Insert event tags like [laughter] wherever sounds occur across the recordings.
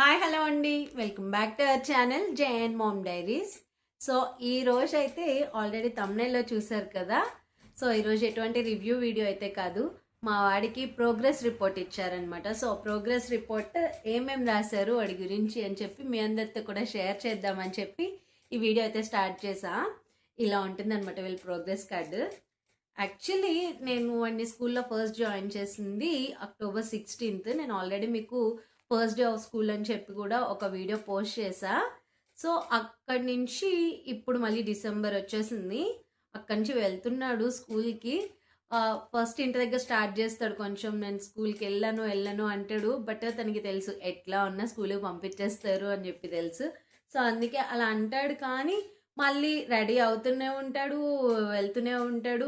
Hi hello అండి. Welcome back to our channel J N mom diaries. So ఈ రోజు అయితే ఆల్రెడీ తమ్నైల్లో చూసారు కదా. సో ఈరోజు ఎటువంటి రివ్యూ వీడియో అయితే కాదు. మా వాడికి ప్రోగ్రెస్ రిపోర్ట్ ఇచ్చారనమాట సో ప్రోగ్రెస్ రిపోర్ట్ ఏమేమి రాశారు వాడి గురించి అని చెప్పి మీ అందరితో కూడా షేర్ చేద్దామని చెప్పి ఈ వీడియో అయితే స్టార్ట్ చేసా. ఇలా ఉంటుందన్నమాట వీళ్ళ ప్రోగ్రెస్ కార్డు యాక్చువల్లీ నేను వాడిని స్కూల్లో ఫస్ట్ జాయిన్ చేసింది అక్టోబర్ సిక్స్టీన్త్ నేను ఆల్రెడీ మీకు ఫస్ట్ డే ఆఫ్ స్కూల్ అని చెప్పి కూడా ఒక వీడియో పోస్ట్ చేశా. సో అక్కడి నుంచి ఇప్పుడు మళ్ళీ డిసెంబర్ వచ్చేసింది. అక్కడి నుంచి వెళ్తున్నాడు స్కూల్కి. ఫస్ట్ ఇంటి దగ్గర స్టార్ట్ చేస్తాడు కొంచెం. నేను స్కూల్కి వెళ్ళాను వెళ్ళాను అంటాడు. బట్ తనకి తెలుసు ఎట్లా ఉన్నా స్కూల్కి పంపించేస్తారు అని చెప్పి తెలుసు. సో అందుకే అలా అంటాడు. కానీ మళ్ళీ రెడీ అవుతూనే ఉంటాడు వెళ్తూనే ఉంటాడు.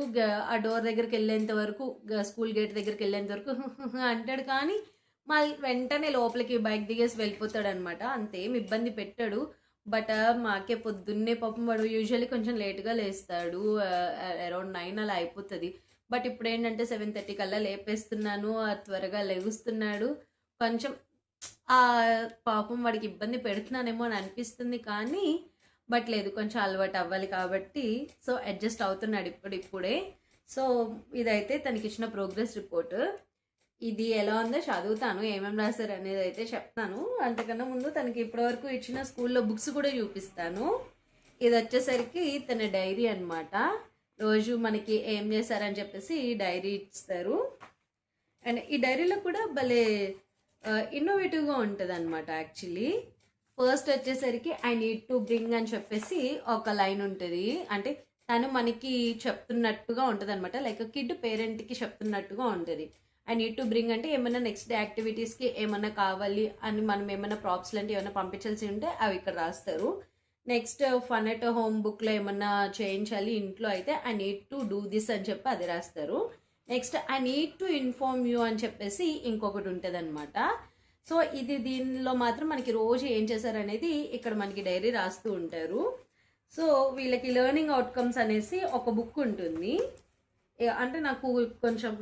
ఆ డోర్ దగ్గరికి వెళ్ళేంత వరకు స్కూల్ గేట్ దగ్గరికి వెళ్ళేంత వరకు [laughs] అంటాడు. కానీ మళ్ళీ వెంటనే లోపలికి బైక్ దిగేసి వెళ్ళిపోతాడు అనమాట అంతేం ఇబ్బంది పెట్టాడు. బట్ మాకే పొద్దున్నే పాపం వాడు యూజువల్లీ కొంచెం లేట్గా లేస్తాడు. అరౌండ్ నైన్ అలా అయిపోతుంది. బట్ ఇప్పుడు ఏంటంటే సెవెన్ థర్టీ కల్లా లేపేస్తున్నాను. త్వరగా లెగుస్తున్నాడు. కొంచెం ఆ పాపం వాడికి ఇబ్బంది పెడుతున్నానేమో అని అనిపిస్తుంది కానీ బట్ లేదు కొంచెం అలవాటు అవ్వాలి కాబట్టి సో అడ్జస్ట్ అవుతున్నాడు ఇప్పుడు ఇప్పుడే. సో ఇదైతే తనకి ఇచ్చిన ప్రోగ్రెస్ రిపోర్ట్ ఇది ఎలా ఉందో చదువుతాను ఏమేమి రాశారు అనేది అయితే చెప్తాను. అంతకన్నా ముందు తనకి ఇప్పటివరకు ఇచ్చిన స్కూల్లో బుక్స్ కూడా చూపిస్తాను. ఇది వచ్చేసరికి తన డైరీ అన్నమాట. రోజు మనకి ఏం చేశారని చెప్పేసి డైరీ ఇస్తారు అండ్ ఈ డైరీలో కూడా భలే ఇన్నోవేటివ్గా ఉంటుంది అనమాట యాక్చువల్లీ ఫస్ట్ వచ్చేసరికి ఐ నీడ్ టు బ్రింగ్ అని చెప్పేసి ఒక లైన్ ఉంటుంది. అంటే తను మనకి చెప్తున్నట్టుగా ఉంటుంది అనమాట లైక్ కిడ్ పేరెంట్కి చెప్తున్నట్టుగా ఉంటుంది. ఐ నీడ్ టు బ్రింగ్ అంటే ఏమైనా నెక్స్ట్ డే యాక్టివిటీస్కి ఏమైనా కావాలి అని మనం ఏమైనా ప్రాప్స్ లాంటివి ఏమైనా పంపించాల్సి ఉంటే అవి ఇక్కడ రాస్తారు. నెక్స్ట్ ఫన్ అట్ హోమ్ బుక్లో ఏమన్నా చేయించాలి ఇంట్లో అయితే I need to do this అని చెప్పి అది రాస్తారు. Next I need to inform you అని చెప్పేసి ఇంకొకటి ఉంటుంది అనమాట సో ఇది దీనిలో మాత్రం మనకి రోజు ఏం చేశారనేది ఇక్కడ మనకి డైరీ రాస్తూ ఉంటారు. సో వీళ్ళకి లెర్నింగ్ అవుట్కమ్స్ అనేసి ఒక బుక్ ఉంటుంది. అంటే నాకు కొంచెం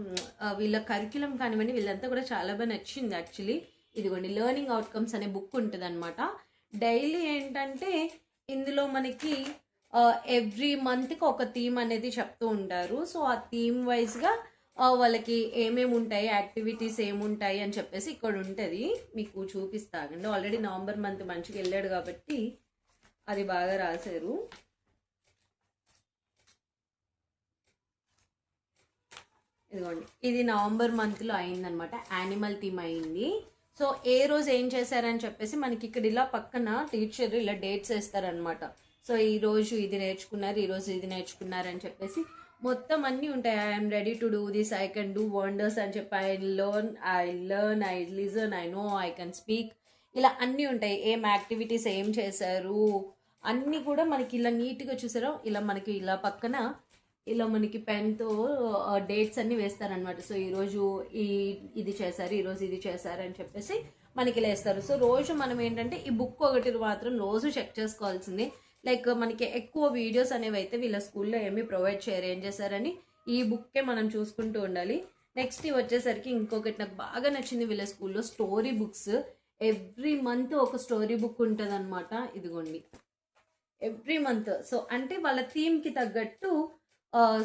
వీళ్ళ కరికులం కానివ్వండి వీళ్ళంతా కూడా చాలా బాగా నచ్చింది యాక్చువల్లీ ఇదిగోండి లెర్నింగ్ అవుట్కమ్స్ అనే బుక్ ఉంటుంది అనమాట డైలీ ఏంటంటే ఇందులో మనకి ఎవ్రీ మంత్కి ఒక థీమ్ అనేది చెప్తూ ఉంటారు. సో ఆ థీమ్ వైజ్గా వాళ్ళకి ఏమేమి ఉంటాయి యాక్టివిటీస్ ఏముంటాయి అని చెప్పేసి ఇక్కడ ఉంటుంది. మీకు చూపిస్తాగండి ఆల్రెడీ నవంబర్ మంత్ మంచిగా వెళ్ళాడు కాబట్టి అది బాగా రాశారు. ఇదిగోండి. ఇది నవంబర్ మంత్లో అయిందనమాట. యానిమల్ థీమ్ అయింది. సో ఏ రోజు ఏం చేశారని చెప్పేసి మనకి ఇక్కడ ఇలా పక్కన టీచర్ ఇలా డేట్స్ వేస్తారనమాట. సో ఈ రోజు ఇది నేర్చుకున్నారు ఈ రోజు ఇది నేర్చుకున్నారు అని చెప్పేసి మొత్తం అన్నీ ఉంటాయి. I'm ready to do this I can do wonders అని చెప్పి I learn I learn I listen I know I can speak ఇలా అన్నీ ఉంటాయి. ఏం యాక్టివిటీస్ ఏం చేశారు? అన్నీ కూడా మనకి ఇలా నీట్గా చూసారో? ఇలా మనకి ఇలా పక్కన ఇలా మనకి పెన్తో డేట్స్ అన్ని వేస్తారనమాట సో ఈరోజు ఈ ఇది చేశారు ఈరోజు ఇది చేశారు అని చెప్పేసి మనకి లేస్తారు. సో రోజు మనం ఏంటంటే ఈ బుక్ ఒకటి మాత్రం రోజు చెక్ చేసుకోవాల్సింది. లైక్ మనకి ఎక్కువ వీడియోస్ అనేవి అయితే వీళ్ళ స్కూల్లో ఏమి ప్రొవైడ్ చేయరు. ఏం చేశారని ఈ బుక్కే మనం చూసుకుంటూ ఉండాలి. నెక్స్ట్ ఇవి వచ్చేసరికి ఇంకొకటి నాకు బాగా నచ్చింది వీళ్ళ స్కూల్లో స్టోరీ బుక్స్ ఎవ్రీ మంత్ ఒక స్టోరీ బుక్ ఉంటుంది అనమాట ఇదిగోండి. ఎవ్రీ మంత్ సో అంటే వాళ్ళ థీమ్కి తగ్గట్టు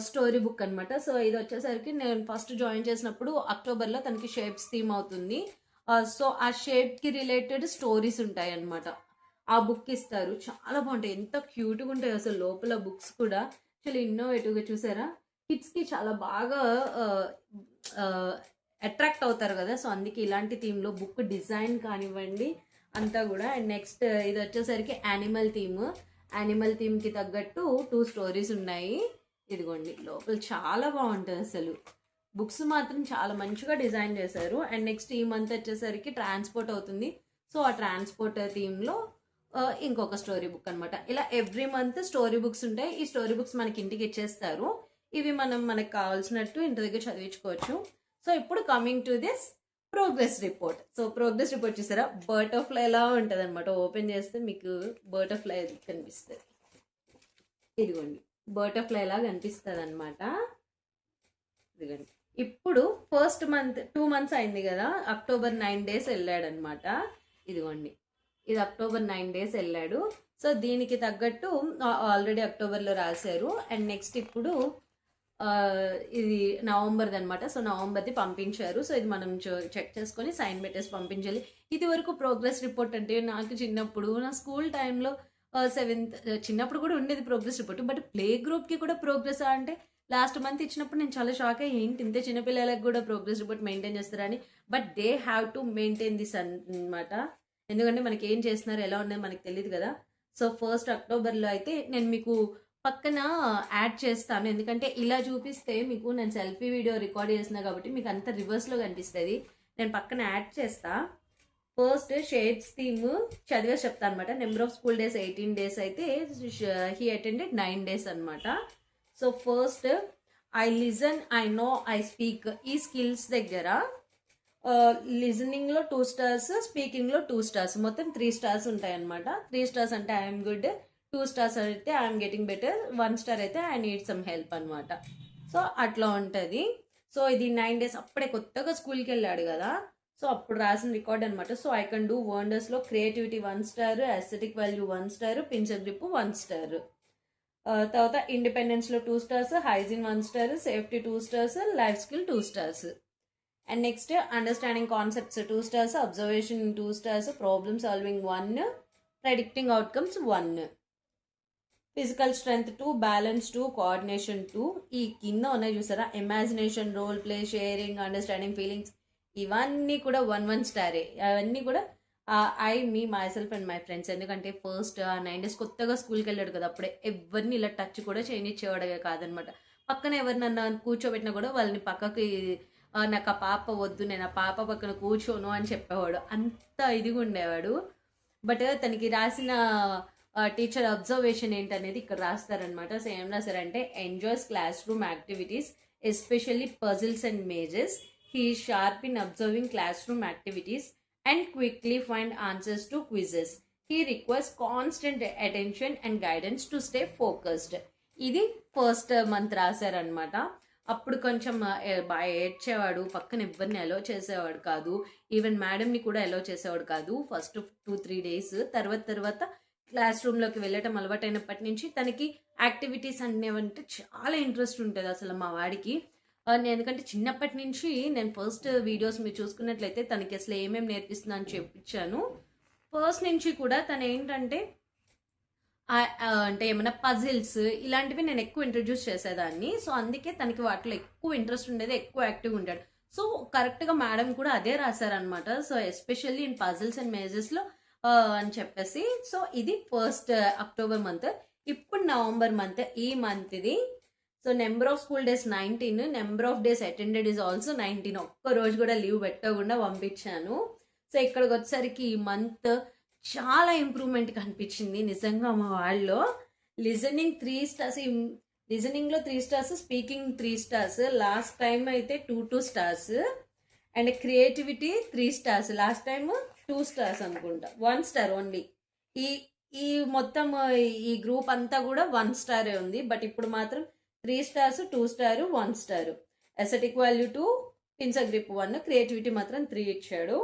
స్టోరీ బుక్ అనమాట సో ఇది వచ్చేసరికి నేను ఫస్ట్ జాయిన్ చేసినప్పుడు అక్టోబర్లో తనకి షేప్స్ థీమ్ అవుతుంది. సో ఆ షేప్కి రిలేటెడ్ స్టోరీస్ ఉంటాయి అనమాట ఆ బుక్ ఇస్తారు. చాలా బాగుంటాయి. ఎంత క్యూట్గా ఉంటాయి అసలు లోపల బుక్స్ కూడా. చాలా ఇన్నోవేటివ్గా చూసారా? కిడ్స్కి చాలా బాగా అట్రాక్ట్ అవుతారు కదా. సో అందుకే ఇలాంటి థీమ్లో బుక్ డిజైన్ కానివ్వండి అంతా కూడా. అండ్ నెక్స్ట్ ఇది వచ్చేసరికి యానిమల్ థీమ్ యానిమల్ థీమ్కి తగ్గట్టు టూ స్టోరీస్ ఉన్నాయి. ఇదిగోండి లోపల చాలా బాగుంటుంది అసలు. బుక్స్ మాత్రం చాలా మంచిగా డిజైన్ చేశారు. అండ్ నెక్స్ట్ ఈ మంత్ వచ్చేసరికి ట్రాన్స్పోర్ట్ అవుతుంది. సో ఆ ట్రాన్స్పోర్ట్ థీమ్లో ఇంకొక స్టోరీ బుక్ అనమాట ఇలా ఎవ్రీ మంత్ స్టోరీ బుక్స్ ఉంటాయి. ఈ స్టోరీ బుక్స్ మనకి ఇంటికి ఇచ్చేస్తారు. ఇవి మనం మనకు కావాల్సినట్టు ఇంటి దగ్గర చదివించుకోవచ్చు. సో ఇప్పుడు coming to this progress report so progress report చూసారా? బటర్ఫ్లై ఎలా ఉంటుంది అనమాట ఓపెన్ చేస్తే మీకు బటర్ఫ్లై కనిపిస్తుంది. ఇదిగోండి. బటర్ఫ్లై లాగా కనిపిస్తుంది అనమాట ఇదిగోండి. ఇప్పుడు ఫస్ట్ మంత్ టూ మంత్స్ అయింది కదా అక్టోబర్ నైన్ డేస్ వెళ్ళాడనమాట ఇదిగోండి. ఇది అక్టోబర్ నైన్ డేస్ వెళ్ళాడు. సో దీనికి తగ్గట్టు ఆల్రెడీ అక్టోబర్లో రాశారు. అండ్ నెక్స్ట్ ఇప్పుడు ఇది నవంబర్ది అనమాట సో నవంబర్ది పంపించారు. సో ఇది మనం చెక్ చేసుకొని సైన్ పెట్టేసి పంపించాలి. ఇది వరకు ప్రోగ్రెస్ రిపోర్ట్ అంటే నాకు చిన్నప్పుడు నా స్కూల్ టైంలో సెవెంత్ చిన్నప్పుడు కూడా ఉండేది ప్రోగ్రెస్ రిపోర్ట్ బట్ ప్లే గ్రూప్కి కూడా ప్రోగ్రెస్ అంటే లాస్ట్ మంత్ ఇచ్చినప్పుడు నేను చాలా షాక్ అయ్యి ఏంటి ఇంత చిన్నపిల్లలకు కూడా ప్రోగ్రెస్ రిపోర్ట్ మెయింటైన్ చేస్తారని? But they have to maintain this అన్నమాట. ఎందుకంటే మనకి ఏం చేస్తున్నారు ఎలా ఉన్నాయో మనకి తెలియదు కదా. సో ఫస్ట్ అక్టోబర్లో అయితే నేను మీకు పక్కన యాడ్ చేస్తాను. ఎందుకంటే ఇలా చూపిస్తే మీకు నేను సెల్ఫీ వీడియో రికార్డ్ చేస్తున్నా కాబట్టి మీకు అంత రివర్స్లో కనిపిస్తుంది. నేను పక్కన యాడ్ చేస్తాను ఫస్ట్ షేడ్స్ థీమ్ చదివే చెప్తా అనమాట number of school days eighteen days అయితే హీ అటెండెడ్ నైన్ డేస్ అనమాట so first I listen I know I speak ఈ స్కిల్స్ దగ్గర లిజనింగ్లో టూ స్టార్స్ స్పీకింగ్లో టూ స్టార్స్ మొత్తం త్రీ స్టార్స్ ఉంటాయి అనమాట త్రీ స్టార్స్ అంటే ఐఎమ్ గుడ్ టూ స్టార్స్ అయితే I'm getting better one star అయితే ఐ నీడ్ సమ్ హెల్ప్ అనమాట సో అట్లా ఉంటుంది. సో ఇది నైన్ డేస్ అప్పుడే కొత్తగా స్కూల్కి వెళ్ళాడు కదా. సో అప్పుడు రాసిన రికార్డ్ అనమాట so I can do వండర్స్లో creativity one star aesthetic value one star pincer grip one star తర్వాత ఇండిపెండెన్స్లో two stars hygiene one star safety two stars life skill two stars and next understanding concepts two stars observation two stars problem solving one predicting outcomes one physical strength two balance two coordination two ఈ కింద ఉన్నాయి చూసారా? Imagination role play sharing understanding feelings ఇవన్నీ కూడా one one స్టారే. అవన్నీ కూడా I me myself and my friends ఎందుకంటే first nine days కొత్తగా స్కూల్కి వెళ్ళాడు కదా అప్పుడే ఎవరిని ఇలా టచ్ కూడా చేయనిచ్చేవాడే కాదనమాట. పక్కన ఎవరినన్నా కూర్చోబెట్టినా కూడా వాళ్ళని పక్కకి నాకు ఆ పాప వద్దు నేను ఆ పాప పక్కన కూర్చోను అని చెప్పేవాడు. అంత ఇదిగా ఉండేవాడు. బట్ తనకి రాసిన టీచర్ అబ్జర్వేషన్ ఏంటనేది ఇక్కడ రాస్తారనమాట. సో ఏం రాస్తారంటే enjoys classroom activities especially puzzles and mazes he sharp in observing classroom activities and quickly find answers to quizzes he request constant attention and guidance to stay focused ఇది first month రాశారనమాట అప్పుడు కొంచెం బాగా ఏడ్చేవాడు పక్కన ఎవరిని అలో చేసేవాడు కాదు. ఈవెన్ మేడంని కూడా అలో చేసేవాడు కాదు. ఫస్ట్ టూ త్రీ డేస్ తర్వాత తర్వాత క్లాస్ రూమ్లోకి వెళ్ళటం అలవాటైనప్పటి నుంచి తనకి యాక్టివిటీస్ అనేవంటే చాలా ఇంట్రెస్ట్ ఉంటుంది అసలు మా వాడికి. ఎందుకంటే చిన్నప్పటి నుంచి నేను ఫస్ట్ వీడియోస్ మీరు చూసుకున్నట్లయితే తనకి అసలు ఏమేమి నేర్పిస్తున్నా అని చెప్పించాను ఫస్ట్ నుంచి కూడా తను ఏంటంటే అంటే ఏమైనా పజిల్స్ ఇలాంటివి నేను ఎక్కువ ఇంట్రడ్యూస్ చేసేదాన్ని. సో అందుకే తనకి వాటిలో ఎక్కువ ఇంట్రెస్ట్ ఉండేది ఎక్కువ యాక్టివ్ ఉంటాడు. సో కరెక్ట్గా మేడం కూడా అదే రాశారనమాట so especially in puzzles and మేజెస్లో అని చెప్పేసి. సో ఇది ఫస్ట్ అక్టోబర్ మంత్ ఇప్పుడు నవంబర్ మంత్ ఈ మంత్ ఇది. So number of school days nineteen number of days attended is also nineteen ఒక్క రోజు కూడా లీవ్ పెట్టకుండా పంపించాను. సో ఇక్కడికి వచ్చేసరికి ఈ మంత్ చాలా ఇంప్రూవ్మెంట్ కనిపించింది నిజంగా మా వాళ్ళలో. Listening three stars లిజనింగ్లో three stars speaking three stars last time అయితే two two stars and creativity three stars last time two stars అనుకుంటా. వన్ స్టార్ ఓన్లీ ఈ ఈ మొత్తం ఈ గ్రూప్ అంతా కూడా వన్ స్టారే ఉంది. బట్ ఇప్పుడు మాత్రం three stars two star one star. Aesthetic value two pincer grip one creativity మాత్రం త్రీ ఇచ్చాడు.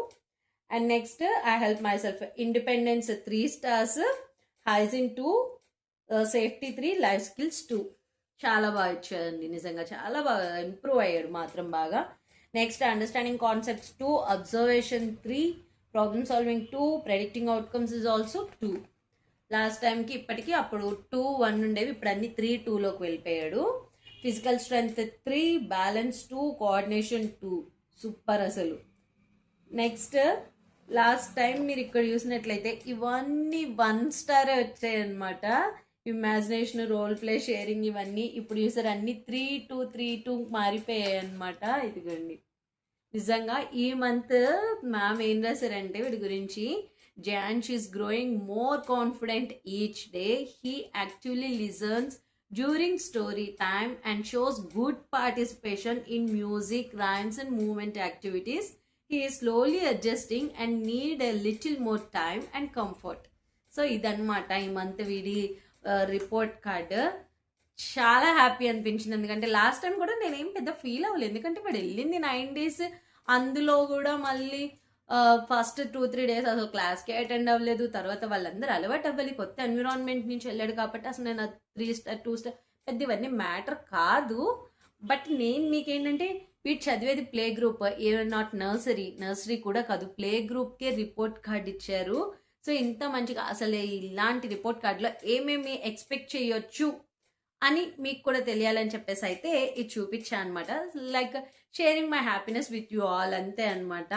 And next I help myself independence three stars hygiene two safety three life skills two చాలా బాగా ఇచ్చాడండి నిజంగా చాలా బాగా ఇంప్రూవ్ అయ్యాడు మాత్రం బాగా. Next understanding concepts two observation three problem solving two predicting outcomes is also two last టైంకి ఇప్పటికీ అప్పుడు టూ వన్ ఉండేవి ఇప్పుడు అన్ని త్రీ టూలోకి వెళ్ళిపోయాడు. Physical strength three balance two coordination two super అసలు. నెక్స్ట్ లాస్ట్ టైం మీరు ఇక్కడ చూసినట్లయితే ఇవన్నీ వన్ స్టార్ వచ్చాయన్నమాట. ఇమాజినేషన్ రోల్ ప్లే షేరింగ్ ఇవన్నీ ఇప్పుడు చూసారు అన్ని త్రీ టూ త్రీ టూ మారిపోయాయి అనమాట ఇదిగోండి. నిజంగా ఈ మంత్ మ్యామ్ ఏం రాశారంటే వీడి గురించి John she's growing more confident each day he actually listens during story time and shows good participation in music rhymes and movement activities he slowly adjusting and need a little more time and comfort so ఇదన్నమాట ఈ month వీడి report card చాలా happy అనిపించింది. ఎందుకంటే last time కూడా నేనేం పెద్ద feel అవ్వలేదు. ఎందుకంటే ఇప్పుడు వెళ్ళింది నైన్ డేస్ అందులో కూడా మళ్ళీ ఫస్ట్ టూ త్రీ డేస్ అసలు క్లాస్కే అటెండ్ అవ్వలేదు. తర్వాత వాళ్ళందరూ అలవాటు అవ్వాలి. కొత్త ఎన్విరాన్మెంట్ నుంచి వెళ్ళాడు కాబట్టి అసలు నేను త్రీ స్టార్ టూ స్టార్ పెద్ద ఇవన్నీ మ్యాటర్ కాదు. బట్ నేను మీకేంటంటే వీటి చదివేది play group A not nursery nursery కూడా కాదు. ప్లే గ్రూప్కే రిపోర్ట్ కార్డ్ ఇచ్చారు. సో ఇంత మంచిగా అసలు ఇలాంటి రిపోర్ట్ కార్డులో ఏమేమి ఎక్స్పెక్ట్ చేయొచ్చు అని మీకు కూడా తెలియాలని చెప్పేసి అయితే ఇది చూపించా అనమాట like sharing my happiness with you all అంతే అనమాట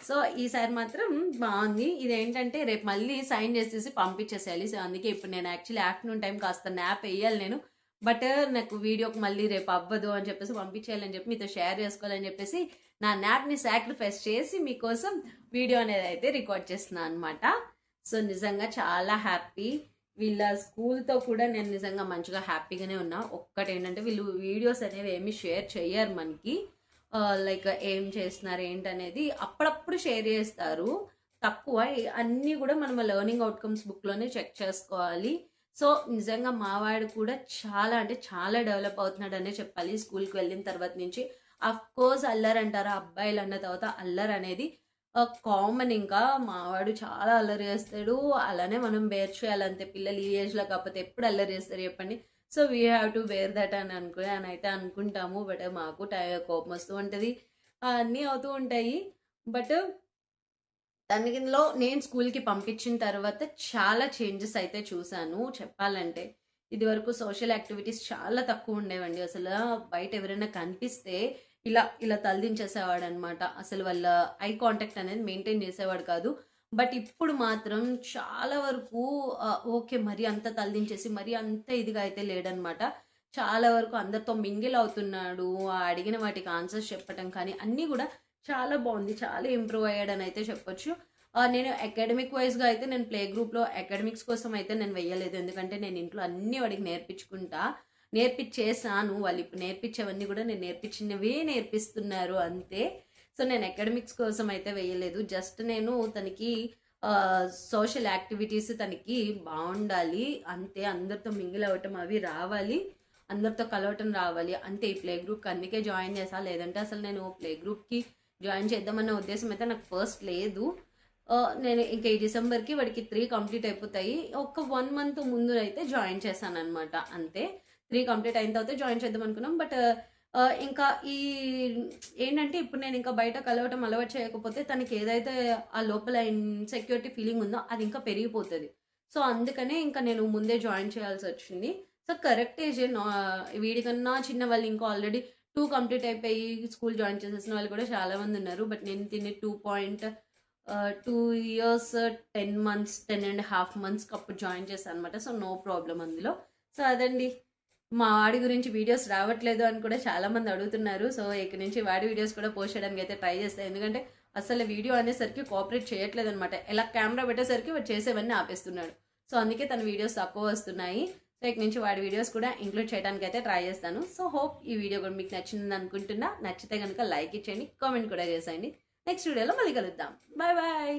సో ఈసారి మాత్రం బాగుంది. ఇదేంటంటే రేపు మళ్ళీ సైన్ చేసేసి పంపించేసేయాలి. సో అందుకే ఇప్పుడు నేను యాక్చువల్లీ ఆఫ్టర్నూన్ టైం కాస్త న్యాప్ వేయాలి నేను. బట్ నాకు వీడియోకి మళ్ళీ రేపు అవ్వదు అని చెప్పేసి పంపించేయాలని చెప్పి మీతో షేర్ చేసుకోవాలని చెప్పేసి నా న్యాప్ని సాక్రిఫైస్ చేసి మీకోసం వీడియో అనేది అయితే రికార్డ్ చేస్తున్నాను అనమాట సో నిజంగా చాలా హ్యాపీ వీళ్ళ స్కూల్తో కూడా నేను నిజంగా మంచిగా హ్యాపీగానే ఉన్నా. ఒక్కటి ఏంటంటే వీళ్ళు వీడియోస్ అనేవి ఏమి షేర్ చేయరు మనకి. లైక్ ఏం చేస్తున్నారు ఏంటనేది అప్పుడప్పుడు షేర్ చేస్తారు. తక్కువ అన్నీ కూడా మనం లెర్నింగ్ అవుట్కమ్స్ బుక్లోనే చెక్ చేసుకోవాలి. సో నిజంగా మావాడు కూడా చాలా అంటే చాలా డెవలప్ అవుతున్నాడు అనే చెప్పాలి స్కూల్కి వెళ్ళిన తర్వాత నుంచి. అఫ్ కోర్స్ అల్లరి అంటారా? అబ్బాయిలు అన్న తర్వాత అల్లరి అనేది కామన్ ఇంకా. మావాడు చాలా అల్లరి చేస్తాడు. అలానే మనం బేర్ చేయాలంతే. పిల్లలు ఈ ఏజ్లో కాకపోతే ఎప్పుడు అల్లరి చేస్తారు చెప్పండి. So we have to wear that అని అనుకుని అని అయితే అనుకుంటాము. బట్ మాకు టై కోపం వస్తూ ఉంటుంది. అన్నీ అవుతూ ఉంటాయి. బట్ దానిలో నేను స్కూల్కి పంపించిన తర్వాత చాలా చేంజెస్ అయితే చూశాను. చెప్పాలంటే ఇది వరకు సోషల్ యాక్టివిటీస్ చాలా తక్కువ ఉండేవండి. అసలు బయట ఎవరైనా కనిపిస్తే ఇలా ఇలా తలదించేసేవాడు అనమాట అసలు వాళ్ళ ఐ కాంటాక్ట్ అనేది మెయింటైన్ చేసేవాడు కాదు. బట్ ఇప్పుడు మాత్రం చాలా వరకు ఓకే మరి అంత తలదించేసి మరి అంత ఇదిగా అయితే లేడనమాట. చాలా వరకు అందరితో మింగిల్ అవుతున్నాడు అడిగిన వాటికి ఆన్సర్స్ చెప్పటం కానీ అన్నీ కూడా చాలా బాగుంది. చాలా ఇంప్రూవ్ అయ్యాడని అయితే చెప్పొచ్చు. నేను అకాడమిక్ వైజ్గా అయితే నేను ప్లే గ్రూప్లో అకాడమిక్స్ కోసం అయితే నేను వెయ్యలేదు. ఎందుకంటే నేను ఇంట్లో అన్నీ వాడికి నేర్పించుకుంటా నేర్పించేసాను వాళ్ళు ఇప్పుడు నేర్పించేవన్నీ కూడా నేను నేర్పించినవే నేర్పిస్తున్నారు అంతే. సో నేను అకాడమిక్స్ కోసం అయితే వేయలేదు. జస్ట్ నేను తనకి సోషల్ యాక్టివిటీస్ తనకి బాగుండాలి. అంతే అందరితో మింగిల్ అవ్వటం అవి రావాలి. అందరితో కలవటం రావాలి. అంతే ఈ ప్లే గ్రూప్కి అందుకే జాయిన్ చేసా లేదంటే అసలు నేను ప్లే గ్రూప్కి జాయిన్ చేద్దామన్న ఉద్దేశం అయితే నాకు ఫస్ట్ లేదు. నేను ఇంకా ఈ డిసెంబర్కి వాడికి త్రీ కంప్లీట్ అయిపోతాయి. ఒక వన్ మంత్ ముందు అయితే జాయిన్ చేశాను అనమాట అంతే. త్రీ కంప్లీట్ అయిన తర్వాత జాయిన్ చేద్దాం అనుకున్నాం. బట్ ఇంకా ఈ ఏంటంటే ఇప్పుడు నేను ఇంకా బయట కలవటం అలవాటు చేయకపోతే తనకి ఏదైతే ఆ లోపల ఇన్సెక్యూరిటీ ఫీలింగ్ ఉందో అది ఇంకా పెరిగిపోతుంది. సో అందుకనే ఇంకా నేను ముందే జాయిన్ చేయాల్సి వచ్చింది. సో కరెక్ట్ ఏజ్ వీడికన్నా చిన్న వాళ్ళు ఇంకా ఆల్రెడీ టూ కంప్లీట్ అయిపోయి స్కూల్ జాయిన్ చేసేసిన వాళ్ళు కూడా చాలామంది ఉన్నారు. బట్ నేను తినే two point two years ten months ten and half మంత్స్కి అప్పుడు జాయిన్ చేశాను అనమాట సో నో ప్రాబ్లం అందులో. సో అదండి. మా వాడి గురించి వీడియోస్ రావట్లేదు అని కూడా చాలా మంది అడుగుతున్నారు. సో ఇక్కడి నుంచి వాడి వీడియోస్ కూడా పోస్ట్ చేయడానికి అయితే ట్రై చేస్తాను ఎందుకంటే అసలు వీడియో అనేసరికి కోఆపరేట్ చేయట్లేదు అనమాట ఎలా కెమెరా పెట్టేసరికి వాడు చేసేవన్నీ ఆపేస్తున్నాడు. సో అందుకే తన వీడియోస్ తక్కువ వస్తున్నాయి. సో ఇక నుంచి వాడి వీడియోస్ కూడా ఇంక్లూడ్ చేయడానికి అయితే ట్రై చేస్తాను. సో హోప్ ఈ వీడియో కూడా మీకు నచ్చింది అనుకుంటున్నా. నచ్చితే కనుక లైక్ ఇచ్చేయండి కామెంట్ కూడా చేసేయండి. నెక్స్ట్ వీడియోలో మళ్ళీ కలుద్దాం. Bye bye.